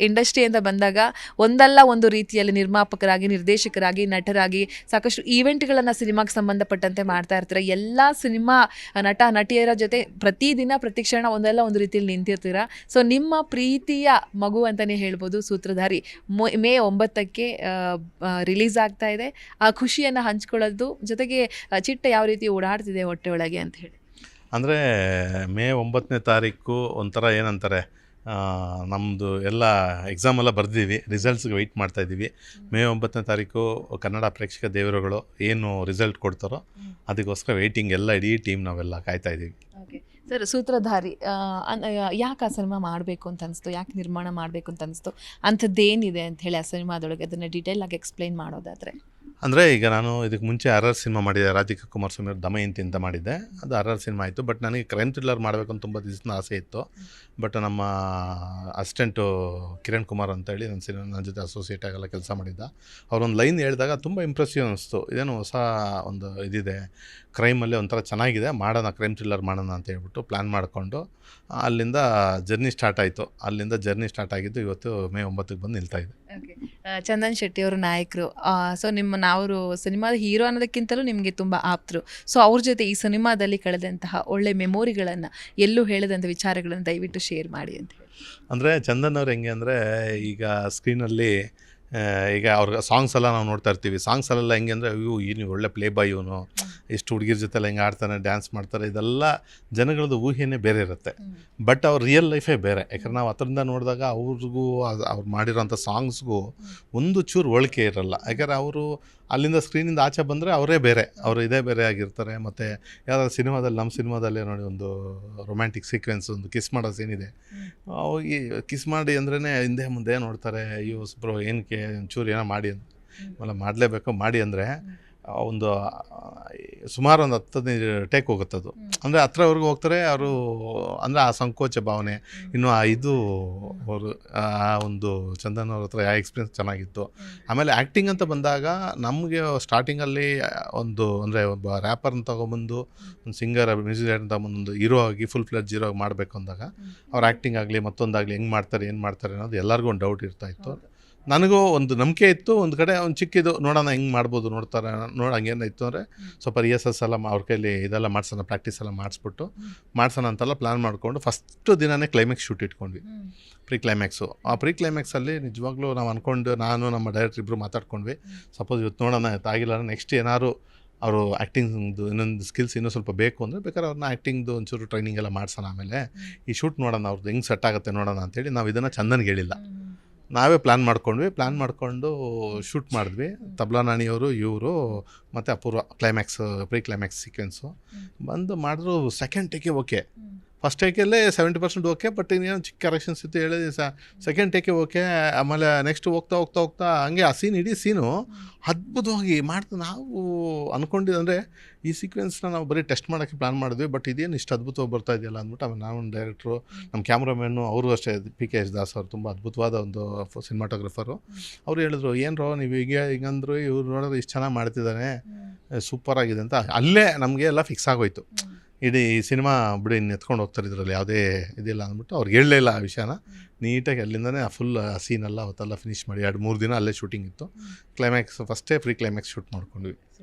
Industry ಅಂತ ಬಂದಾಗ ಒಂದಲ್ಲ ಒಂದು ರೀತಿಯಲ್ಲಿ ನಿರ್ಮಾಪಕರಾಗಿ, ನಿರ್ದೇಶಕರಾಗಿ, ನಟರಾಗಿ ಸಾಕಷ್ಟು ಈವೆಂಟ್ಗಳನ್ನು ಸಿನಿಮಾಗೆ ಸಂಬಂಧಪಟ್ಟಂತೆ ಮಾಡ್ತಾ ಇರ್ತೀರ. ಎಲ್ಲ ಸಿನಿಮಾ ನಟ, ನಟಿಯರ ಜೊತೆ ಪ್ರತಿದಿನ ಪ್ರತಿ ಕ್ಷಣ ಒಂದಲ್ಲ ಒಂದು ರೀತಿಯಲ್ಲಿ ನಿಂತಿರ್ತೀರ. ಸೊ ನಿಮ್ಮ ಪ್ರೀತಿಯ ಮಗು ಅಂತಲೇ ಹೇಳ್ಬೋದು ಸೂತ್ರಧಾರಿ. ಮೊ- ಒಂಬತ್ತಕ್ಕೆ ರಿಲೀಸ್ ಆಗ್ತಾ ಇದೆ. ಆ ಖುಷಿಯನ್ನು ಹಂಚ್ಕೊಳ್ಳೋದು ಜೊತೆಗೆ ಚಿಟ್ಟ ಯಾವ ರೀತಿ ಓಡಾಡ್ತಿದೆ ಹೊಟ್ಟೆ ಒಳಗೆ ಅಂತ ಹೇಳಿ. ಅಂದರೆ ಮೇ ಒಂಬತ್ತನೇ ತಾರೀಕು ಒಂಥರ ಏನಂತಾರೆ ನಮ್ಮದು ಎಲ್ಲ ಎಕ್ಸಾಮ್ ಎಲ್ಲ ಬರ್ದಿದ್ದೀವಿ ರಿಸಲ್ಟ್ಸ್ಗೆ ವೆಯ್ಟ್ ಮಾಡ್ತಾಯಿದ್ದೀವಿ ಮೇ ಒಂಬತ್ತನೇ ತಾರೀಕು ಕನ್ನಡ ಪ್ರೇಕ್ಷಕ ದೇವರುಗಳು ಏನು ರಿಸಲ್ಟ್ ಕೊಡ್ತಾರೋ ಅದಕ್ಕೋಸ್ಕರ ವೆಯ್ಟಿಂಗ್ ಎಲ್ಲ ಇಡೀ ಟೀಮ್ ನಾವೆಲ್ಲ ಕಾಯ್ತಾ ಇದ್ದೀವಿ ಸರ್ ಸೂತ್ರಧಾರಿ ಯಾಕೆ ಆ ಸಿನಿಮಾ ಮಾಡಬೇಕು ಅಂತ ಅನಿಸ್ತು? ಯಾಕೆ ನಿರ್ಮಾಣ ಮಾಡಬೇಕು ಅಂತ ಅನಿಸ್ತು? ಅಂಥದ್ದೇನಿದೆ ಅಂತ ಹೇಳಿ ಆ ಸಿನಿಮಾದೊಳಗೆ ಅದನ್ನು ಡೀಟೇಲ್ ಆಗಿ ಎಕ್ಸ್ಪ್ಲೈನ್ ಮಾಡೋದಾದರೆ. ಅಂದರೆ ಈಗ ನಾನು ಇದಕ್ಕೆ ಮುಂಚೆ ಅರರ್ ಸಿನಿಮಾ ಮಾಡಿದ್ದೆ ರಾಧಿಕಾ ಕುಮಾರಸ್ವಾಮಿ ಅವ್ರ ದಮಯಂತಿ ಅಂತ ಮಾಡಿದ್ದೆ. ಅದು ಅರರ್ ಸಿನಿಮಾ ಆಯಿತು. ಬಟ್ ನನಗೆ ಕ್ರೈಮ್ ಥ್ರಿಲ್ಲರ್ ಮಾಡಬೇಕು ಅಂತ ತುಂಬ ದಿವಸದ ಆಸೆ ಇತ್ತು. ಬಟ್ ನಮ್ಮ ಅಸಿಸ್ಟೆಂಟು ಕಿರಣ್ ಕುಮಾರ್ ಅಂತೇಳಿ ನನ್ನ ಸಿನಿಮಾ ನನ್ನ ಜೊತೆ ಅಸೋಸಿಯೇಟ್ ಆಗೆಲ್ಲ ಕೆಲಸ ಮಾಡಿದ್ದ. ಅವರೊಂದು ಲೈನ್ ಹೇಳಿದಾಗ ತುಂಬ ಇಂಪ್ರೆಸಿವ್ ಅನಿಸ್ತು. ಇದೇನು ಹೊಸ ಒಂದು ಇದಿದೆ. ಕ್ರೈಮಲ್ಲಿ ಒಂಥರ ಚೆನ್ನಾಗಿದೆ. ಮಾಡೋಣ ಕ್ರೈಮ್ ಥ್ರಿಲ್ಲರ್ ಮಾಡೋಣ ಅಂತ ಹೇಳ್ಬಿಟ್ಟು ಪ್ಲ್ಯಾನ್ ಮಾಡಿಕೊಂಡು, ಅಲ್ಲಿಂದ ಜರ್ನಿ ಸ್ಟಾರ್ಟ್ ಆಯಿತು. ಅಲ್ಲಿಂದ ಜರ್ನಿ ಸ್ಟಾರ್ಟ್ ಆಗಿದ್ದು ಇವತ್ತು ಮೇ ಒಂಬತ್ತಕ್ಕೆ ಬಂದು ಚಂದನ್ ಶೆಟ್ಟಿ ಅವರು ನಾಯಕರು. ಸೊ ನಿಮ್ಮ ನಾವು ಸಿನಿಮಾದ ಹೀರೋ ಅನ್ನೋದಕ್ಕಿಂತಲೂ ನಿಮಗೆ ತುಂಬ ಆಪ್ತರು. ಸೊ ಅವ್ರ ಜೊತೆ ಈ ಸಿನಿಮಾದಲ್ಲಿ ಕಳೆದಂತಹ ಒಳ್ಳೆ ಮೆಮೊರಿಗಳನ್ನು ಎಲ್ಲೂ ಹೇಳದಂಥ ವಿಚಾರಗಳನ್ನು ದಯವಿಟ್ಟು ಶೇರ್ ಮಾಡಿ ಅಂತ ಹೇಳಿ. ಅಂದರೆ ಚಂದನ್ ಅವ್ರು ಹೆಂಗೆ ಅಂದರೆ ಈಗ ಸ್ಕ್ರೀನಲ್ಲಿ ಈಗ ಅವ್ರ ಸಾಂಗ್ಸ್ ಎಲ್ಲ ನಾವು ನೋಡ್ತಾ ಇರ್ತೀವಿ. ಸಾಂಗ್ಸ್ ಅಲ್ಲೆಲ್ಲ ಹೆಂಗೆ ಅಂದರೆ ಅಯ್ಯೋ ಏನು ಒಳ್ಳೆ ಪ್ಲೇ ಬಾಯ್ ಇವನು. ಇಷ್ಟು ಹುಡುಗಿರ ಜೊತೆ ಎಲ್ಲ ಹೆಂಗೆ ಆಡ್ತಾನೆ ಡ್ಯಾನ್ಸ್ ಮಾಡ್ತಾರೆ ಇದೆಲ್ಲ ಜನಗಳದ್ದು ಊಹೆಯೇ ಬೇರೆ ಇರುತ್ತೆ. ಬಟ್ ಅವ್ರ ರಿಯಲ್ ಲೈಫೇ ಬೇರೆ. ಯಾಕಂದ್ರೆ ನಾವು ಅದರಿಂದ ನೋಡಿದಾಗ ಅವ್ರಿಗೂ ಅವ್ರು ಮಾಡಿರೋಂಥ ಸಾಂಗ್ಸ್ಗೂ ಒಂದು ಚೂರು ಒಳಕೆ ಇರಲ್ಲ. ಯಾಕಂದ್ರೆ ಅವರು ಅಲ್ಲಿಂದ ಸ್ಕ್ರೀನಿಂದ ಆಚೆ ಬಂದರೆ ಅವರೇ ಬೇರೆ ಅವರು ಇದೇ ಬೇರೆ ಆಗಿರ್ತಾರೆ. ಮತ್ತು ಯಾವ್ದಾದ್ರು ಸಿನಿಮಾದಲ್ಲಿ ನಮ್ಮ ಸಿನಿಮಾದಲ್ಲೇ ನೋಡಿ ಒಂದು ರೊಮ್ಯಾಂಟಿಕ್ ಸೀಕ್ವೆನ್ಸ್ ಒಂದು ಕಿಸ್ ಮಾಡೋ ಸೀನ್ ಇದೆ. ಹೋಗಿ ಕಿಸ್ ಮಾಡಿ ಅಂದ್ರೇ ಹಿಂದೆ ಮುಂದೆ ನೋಡ್ತಾರೆ ಅಯ್ಯೋ ಬ್ರೋ ಏನಕ್ಕೆ ಒಂಚೂರು ಏನೋ ಮಾಡಿ ಅಂತ. ಆಮೇಲೆ ಮಾಡಲೇಬೇಕು ಮಾಡಿ ಅಂದರೆ ಒಂದು ಸುಮಾರು ಒಂದು ಹತ್ತು ಹದಿನೈದು ಟೇಕ್ ಹೋಗುತ್ತೆ ಅದು. ಅಂದರೆ ಹತ್ರವರೆಗೂ ಹೋಗ್ತಾರೆ ಅವರು ಅಂದರೆ ಆ ಸಂಕೋಚ ಭಾವನೆ ಇನ್ನು ಆ ಇದು ಅವರು ಆ ಒಂದು ಚಂದನ್ ಅವ್ರ ಹತ್ರ ಯಾವ ಎಕ್ಸ್ಪೀರಿಯನ್ಸ್ ಚೆನ್ನಾಗಿತ್ತು. ಆಮೇಲೆ ಆ್ಯಕ್ಟಿಂಗ್ ಅಂತ ಬಂದಾಗ ನಮಗೆ ಸ್ಟಾರ್ಟಿಂಗಲ್ಲಿ ಒಂದು ಅಂದರೆ ಒಬ್ಬ ರ್ಯಾಪರ್ನ ತೊಗೊಬಂದು ಒಂದು ಸಿಂಗರ್ ಮ್ಯೂಸಿಕ್ ಡೈರೆಕ್ಟರ್ ತಗೊಂಬಂದು ಒಂದು ಹೀರೋ ಆಗಿ ಫುಲ್ ಫ್ಲೆಜ್ ಹೀರೋ ಆಗಿ ಮಾಡಬೇಕು ಅಂದಾಗ ಅವ್ರ ಆ್ಯಕ್ಟಿಂಗ್ ಆಗಲಿ ಮತ್ತೊಂದಾಗಲಿ ಹೆಂಗೆ ಮಾಡ್ತಾರೆ ಏನು ಮಾಡ್ತಾರೆ ಅನ್ನೋದು ಎಲ್ಲರಿಗೂ ಒಂದು ಡೌಟ್ ಇರ್ತಾ ಇತ್ತು. ನನಗೂ ಒಂದು ನಂಬಿಕೆ ಇತ್ತು. ಒಂದು ಕಡೆ ಒಂದು ಚಿಕ್ಕಿದು ನೋಡೋಣ ಹೆಂಗೆ ಮಾಡ್ಬೋದು ನೋಡ್ತಾರೆ. ನೋಡಿ ಹಂಗೇನು ಇತ್ತು ಅಂದರೆ ಸ್ವಲ್ಪ ರಿಹರ್ಸಲ್ಸ್ ಎಲ್ಲ ಅವ್ರ ಕೈಲಿ ಇದೆಲ್ಲ ಮಾಡ್ಸೋಣ ಪ್ರಾಕ್ಟೀಸ್ ಎಲ್ಲ ಮಾಡಿಸ್ಬಿಟ್ಟು ಮಾಡ್ಸೋಣ ಅಂತೆಲ್ಲ ಪ್ಲ್ಯಾನ್ ಮಾಡಿಕೊಂಡು ಫಸ್ಟು ದಿನನೇ ಕ್ಲೈಮ್ಯಾಕ್ಸ್ ಶೂಟ್ ಇಟ್ಕೊಂಡ್ವಿ. ಪ್ರೀ ಕ್ಲೈಮ್ಯಾಕ್ಸು ಆ ಪ್ರೀ ಕ್ಲೈಮ್ಯಾಕ್ಸಲ್ಲಿ ನಿಜವಾಗ್ಲೂ ನಾವು ಅಂದ್ಕೊಂಡು ನಾನು ನಮ್ಮ ಡೈರೆಕ್ಟರ್ ಇಬ್ಬರು ಮಾತಾಡ್ಕೊಂಡ್ವಿ. ಸಪೋಸ್ ಇವತ್ತು ನೋಡೋಣ ಆಗಿಲ್ಲ ನೆಕ್ಸ್ಟ್ ಏನಾದ್ರು ಅವರು ಆ್ಯಕ್ಟಿಂಗ್ದು ಇನ್ನೊಂದು ಸ್ಕಿಲ್ಸ್ ಇನ್ನೂ ಸ್ವಲ್ಪ ಬೇಕು ಅಂದರೆ ಬೇಕಾದ್ರೆ ಅವ್ರನ್ನ ಆ್ಯಕ್ಟಿಂಗ್ದು ಒಂಚೂರು ಟ್ರೈನಿಂಗ್ ಎಲ್ಲ ಮಾಡ್ಸೋಣ ಆಮೇಲೆ ಈ ಶೂಟ್ ನೋಡೋಣ ಅವ್ರದ್ದು ಹೆಂಗೆ ಸೆಟ್ ಆಗುತ್ತೆ ನೋಡೋಣ ಅಂತೇಳಿ ನಾವು ಇದನ್ನು ಚಂದನ್ಗೆ ಹೇಳಿಲ್ಲ. ನಾವೇ ಪ್ಲ್ಯಾನ್ ಮಾಡ್ಕೊಂಡ್ವಿ. ಪ್ಲ್ಯಾನ್ ಮಾಡಿಕೊಂಡು ಶೂಟ್ ಮಾಡಿದ್ವಿ. ತಬ್ಲಾ ನಾಣಿಯವರು ಇವರು, ಮತ್ತು Apoorva climax pre climax sequence ಬಂದು ಮಾಡಿದ್ರು ಸೆಕೆಂಡ್ ಟೇಕೆ ಓಕೆ ಫಸ್ಟ್ ಟೇಕಲ್ಲೇ ಸೆವೆಂಟಿ ಪರ್ಸೆಂಟ್ ಓಕೆ ಬಟ್ ಇನ್ನೇನು ಚಿಕ್ಕ ಕರೆಕ್ಷನ್ಸ್ ಇತ್ತು ಹೇಳಿ ಸೆಕೆಂಡ್ ಟೇಕೆ ಓಕೆ ಆಮೇಲೆ ನೆಕ್ಸ್ಟ್ ಹೋಗ್ತಾ ಹೋಗ್ತಾ ಹೋಗ್ತಾ ಹಂಗೆ ಆ ಸೀನ್ ಇಡೀ ಸೀನು ಅದ್ಭುತವಾಗಿ ಮಾಡ್ತಾ ನಾವು ಅಂದ್ಕೊಂಡಿದ್ದು ಅಂದರೆ ಈ ಸೀಕ್ವೆನ್ಸ್ನ ನಾವು ಬರೀ ಟೆಸ್ಟ್ ಮಾಡೋಕ್ಕೆ ಪ್ಲ್ಯಾನ್ ಮಾಡಿದ್ವಿ ಬಟ್ ಇದೇನು ಇಷ್ಟು ಅದ್ಭುತವಾಗಿ ಬರ್ತಾ ಇದೆಯಲ್ಲ ಅಂದ್ಬಿಟ್ಟು ಆಮೇಲೆ ನಾವು ಡೈರೆಕ್ಟ್ರು ನಮ್ಮ ಕ್ಯಾಮ್ರಾಮ್ಯಾನು ಅವರು ಅಷ್ಟೇ ಪಿ ಕೆ ಎಸ್ ದಾಸ್ ಅವರು ತುಂಬ ಅದ್ಭುತವಾದ ಒಂದು ಸಿನಿಮಾಟೋಗ್ರಫರು ಅವ್ರು ಹೇಳಿದ್ರು ಏನರೋ ನೀವು ಈಗ ಹಿಂಗಂದ್ರು ಇವ್ರು ನೋಡಿದ್ರೆ ಇಷ್ಟು ಚೆನ್ನಾಗಿ ಮಾಡ್ತಿದ್ದಾನೆ ಸೂಪರ್ ಆಗಿದೆ ಅಂತ. ಅಲ್ಲೇ ನಮಗೆ ಎಲ್ಲ ಫಿಕ್ಸ್ ಆಗೋಯ್ತು. ಇಡೀ ಸಿನಿಮಾ ಬಿಡಿ ಇನ್ನು ಎತ್ಕೊಂಡು ಹೋಗ್ತಾರೆ ಇದರಲ್ಲಿ ಯಾವುದೇ ಇದಿಲ್ಲ ಅಂದ್ಬಿಟ್ಟು ಅವ್ರಿಗೆ ಹೇಳಲೇ ಇಲ್ಲ ಆ ವಿಷಯನ. ನೀಟಾಗಿ ಅಲ್ಲಿಂದನೇ ಆ ಫುಲ್ ಆ ಸೀನೆಲ್ಲ ಅವತ್ತೆಲ್ಲ ಫಿನಿಶ್ ಮಾಡಿ ಎರಡು ಮೂರು ದಿನ ಅಲ್ಲೇ ಶೂಟಿಂಗ್ ಇತ್ತು. ಕ್ಲೈಮ್ಯಾಕ್ಸ್ ಫಸ್ಟೇ ಪ್ರೀ ಕ್ಲೈಮ್ಯಾಕ್ಸ್ ಶೂಟ್ ಮಾಡ್ಕೊಂಡ್ವಿ.